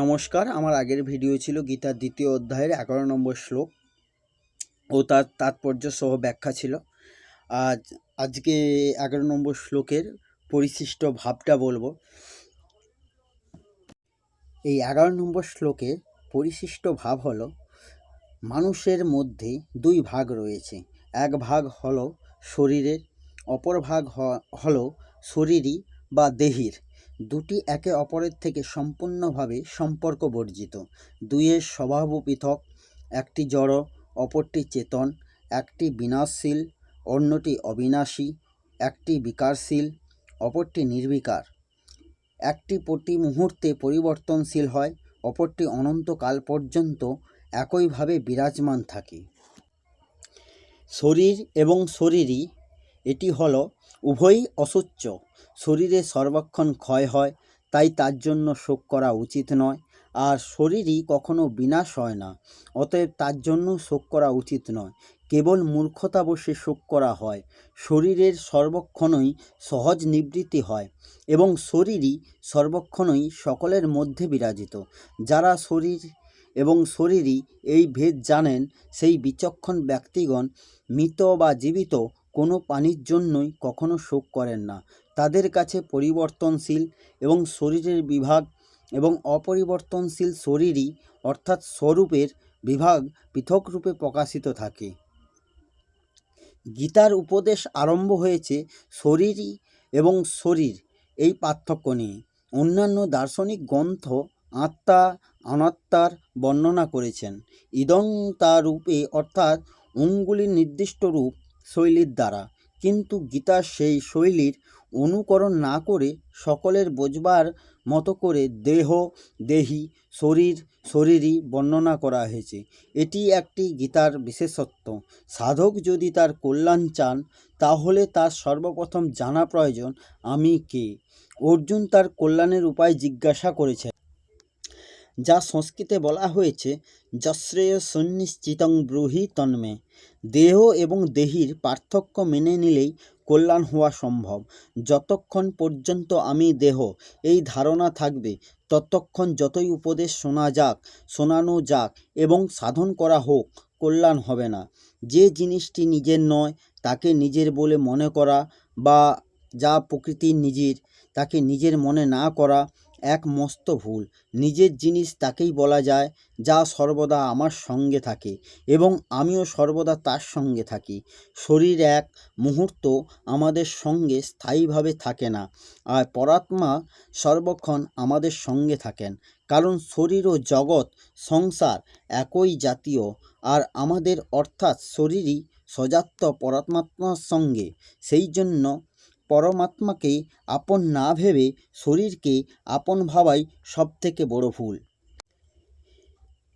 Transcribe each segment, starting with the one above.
নমস্কার, আমার আগের ভিডিও ছিল গীতার দ্বিতীয় অধ্যায়ের এগারো নম্বর শ্লোক ও তার তাৎপর্য সহ ব্যাখ্যা ছিল। আজ, আজকে এগারো নম্বর শ্লোকের পরিশিষ্ট ভাবটা বলব। এই এগারো নম্বর শ্লোকের পরিশিষ্ট ভাব হলো, মানুষের মধ্যে দুই ভাগ রয়েছে। এক ভাগ হলো শরীরের, অপর ভাগ হলো শরীরী বা দেহির। দুটি একে অপরের থেকে সম্পূর্ণভাবে সম্পর্ক বর্জিত দুইয়ের স্বভাব পৃথক, একটি জড়, অপরটি চেতন, একটি বিনাশশীল, অন্যটি অবিনাশী, একটি বিকারশীল, অপরটি নির্বিকার। একটি প্রতি মুহূর্তে পরিবর্তনশীল হয়, অপরটি অনন্তকাল পর্যন্ত একইভাবে বিরাজমান থাকে। শরীর এবং শরীরই, এটি হলো উভয়ই অসুচ্চ। শরীরে সর্বক্ষণ ক্ষয় হয়, তাই তার জন্য শোক করা উচিত নয়। আর শরীরই কখনো বিনাশ হয় না, অতএব তার জন্য শোক করা উচিত নয়। কেবল মূর্খতা বসে শোক করা হয়। শরীরের সর্বক্ষণই সহজ নিবৃত্তি হয় এবং শরীরই সর্বক্ষণই সকলের মধ্যে বিরাজিত। যারা শরীর এবং শরীরই এই ভেদ জানেন, সেই বিচক্ষণ ব্যক্তিগণ মৃত বা জীবিত কোনো পানির জন্যই কখনো শোক করেন না। তাদের কাছে পরিবর্তনশীল এবং শরীরের বিভাগ এবং অপরিবর্তনশীল শরীরই অর্থাৎ স্বরূপের বিভাগ পৃথক রূপে প্রকাশিত থাকে। গীতার উপদেশ আরম্ভ হয়েছে শরীরই এবং শরীর, এই পার্থক্য নিয়ে। অন্যান্য দার্শনিক গ্রন্থ আত্মা, অনাত্মার বর্ণনা করেছেন। ইদং তা রূপে অর্থাৎ অঙ্গুলির নির্দিষ্ট রূপ শৈলীর দ্বারা। কিন্তু গীতার সেই শৈলীর অনুকরণ না করে সকলের বোঝবার মতো করে দেহ, দেহি, শরীর শরীরই বর্ণনা করা হয়েছে। এটি একটি গীতার বিশেষত্ব। সাধক যদি তার কল্যাণ চান, তাহলে তার সর্বপ্রথম জানা প্রয়োজন, আমি কে? অর্জুন তার কল্যাণের উপায় জিজ্ঞাসা করেছেন। যা সংস্কৃতে বলা হয়েছে, যশ্রেয় সুনিশ্চিতং ব্রূহি তন্মে। দেহ এবং দেহির পার্থক্য মেনে নিলেই কল্যাণ হওয়া সম্ভব। যতক্ষণ পর্যন্ত আমি দেহ, এই ধারণা থাকবে, ততক্ষণ যতই উপদেশ শোনা যাক, শোনানো যাক এবং সাধন করা হোক, কল্যাণ হবে না। যে জিনিসটি নিজের নয়, তাকে নিজের বলে মনে করা বা যা প্রকৃতির নিজের, তাকে নিজের মনে না করা এক মস্ত ভুল। নিজের জিনিস তাকেই বলা যায়, যা সর্বদা আমার সঙ্গে থাকে এবং আমিও সর্বদা তার সঙ্গে থাকি। শরীর এক, মুহূর্ত আমাদের সঙ্গে স্থায়ীভাবে থাকে না, আর পরাত্মা সর্বক্ষণ আমাদের সঙ্গে থাকেন। কারণ শরীর ও জগৎ সংসার একই জাতীয়, আর আমাদের অর্থাৎ শরীরই সজাত্য পরমাত্মার সঙ্গে। সেই জন্য পরমাত্মাকে আপন না ভেবে শরীরকে আপন ভাবাই সবথেকে বড় ভুল।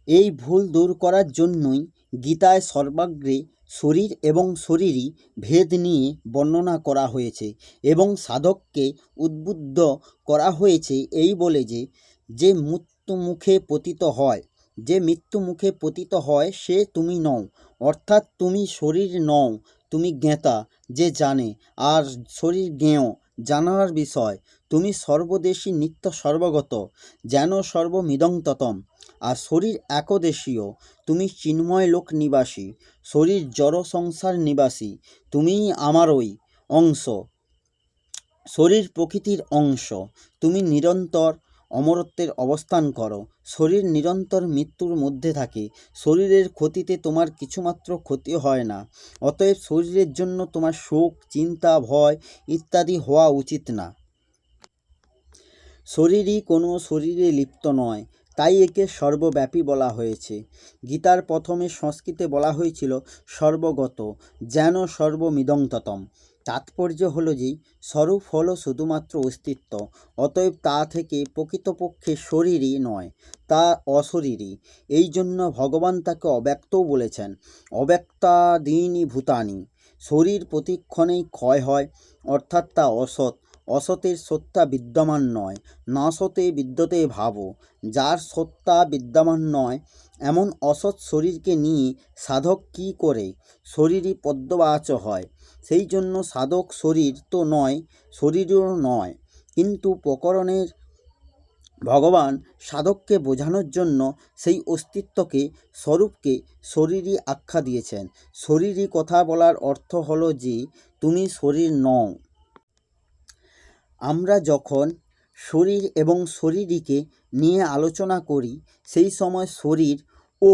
এই ভুল দূর করার জন্যই গীতায় সর্বাগ্রে শরীর এবং শরীরই ভেদ নিয়ে বর্ণনা করা হয়েছে এবং সাধককে উদ্বুদ্ধ করা হয়েছে এই বলে যে যে মৃত্যু মুখে পতিত হয়, যে মৃত্যু মুখে পতিত হয় সে তুমি নও, অর্থাৎ তুমি শরীর নও তুমি জ্ঞাতা যে জানে, আর শরীর জ্ঞেয় জানার বিষয়, তুমি সর্বদেশী নিত্য সর্বগত, যেন সর্বমিদং ততম। আর শরীর একদেশীয়, তুমি চিন্ময় লোক নিবাসী, শরীর জড় সংসার নিবাসী, তুমিই আমারই অংশ। শরীর প্রকৃতির অংশ, তুমি নিরন্তর অমরত্বের অবস্থান করো। শরীর নিরন্তর মৃত্যুর মধ্যে থাকে। শরীরের ক্ষতিতে তোমার কিছুমাত্র ক্ষতি হয় না। অতএব শরীরের জন্য তোমার শোক, চিন্তা, ভয় ইত্যাদি হওয়া উচিত না। শরীরই কোনো শরীরে লিপ্ত নয়, তাই একে সর্বব্যাপী বলা হয়েছে। গীতার প্রথমে সংস্কৃতে বলা হয়েছিল সর্বগত, যেন সর্বমিদং ততম তাৎপর্য হলো যে, স্বরূপ হলো শুধুমাত্র অস্তিত্ব, অতএব তা থেকে প্রকৃতপক্ষে শরীরই নয়, তা অশরীরই। এই জন্য ভগবান তাকে অব্যক্তও বলেছেন অব্যক্তাদীনি ভূতানি। শরীর প্রতিক্ষণেই ক্ষয় হয়, অর্থাৎ তা অসৎ। অসতের সত্তা বিদ্যমান নয় না সতে বিদ্যতে ভাবো। যার সত্তা বিদ্যমান নয়, এমন অসৎ শরীরকে নিয়ে সাধক কি করে? শরীরই পদ্মবাচ হয়। সেই জন্য সাধক শরীর তো নয়, শরীরও নয়। কিন্তু প্রকরণের ভগবান সাধককে বোঝানোর জন্য সেই অস্তিত্বকে, স্বরূপকে শরীরই আখ্যা দিয়েছেন। শরীরই কথা বলার অর্থ হলো যে, তুমি শরীর নও। আমরা যখন শরীর এবং শরীরীকে নিয়ে আলোচনা করি, সেই সময় শরীর ও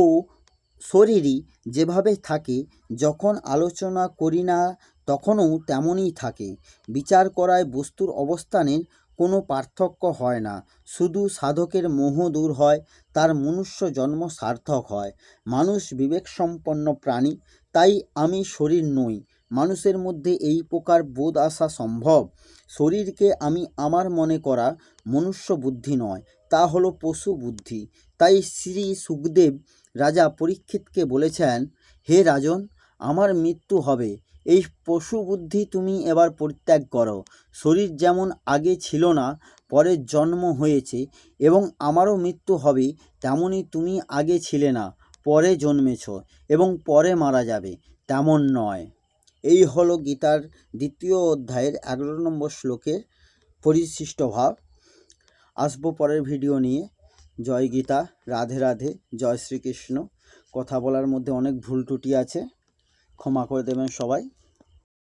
শরীরই যেভাবে থাকে, যখন আলোচনা করি না তখনও তেমনই থাকে। বিচার করায় বস্তুর অবস্থানের কোনো পার্থক্য হয় না। শুধু সাধকের মোহ দূর হয়, তার মনুষ্য জন্ম সার্থক হয়। মানুষ বিবেকসম্পন্ন প্রাণী, তাই আমি শরীর নই। মানুষের মধ্যে এই প্রকার বোধ আসা সম্ভব। শরীরকে আমি আমার মনে করা মনুষ্য বুদ্ধি নয়, তা হলো পশু বুদ্ধি। তাই শ্রী সুখদেব রাজা পরীক্ষিতকে বলেছেন, হে রাজন, আমার মৃত্যু হবে। এই পশু বুদ্ধি তুমি এবার পরিত্যাগ করো। শরীর যেমন আগে ছিল না, পরে জন্ম হয়েছে এবং আমারও মৃত্যু হবে তেমনই তুমি আগে ছিলে না, পরে জন্মেছ এবং পরে মারা যাবে, তেমন নয়। এই হলো গীতার দ্বিতীয় অধ্যায়ের এগারো নম্বর শ্লোকের পরিশিষ্ট ভাব। আসব পরের ভিডিও নিয়ে। জয় গীতা, রাধে রাধে, জয় শ্রীকৃষ্ণ। কথা বলার মধ্যে অনেক ভুল ত্রুটি আছে। ক্ষমা করে দেবেন সবাই।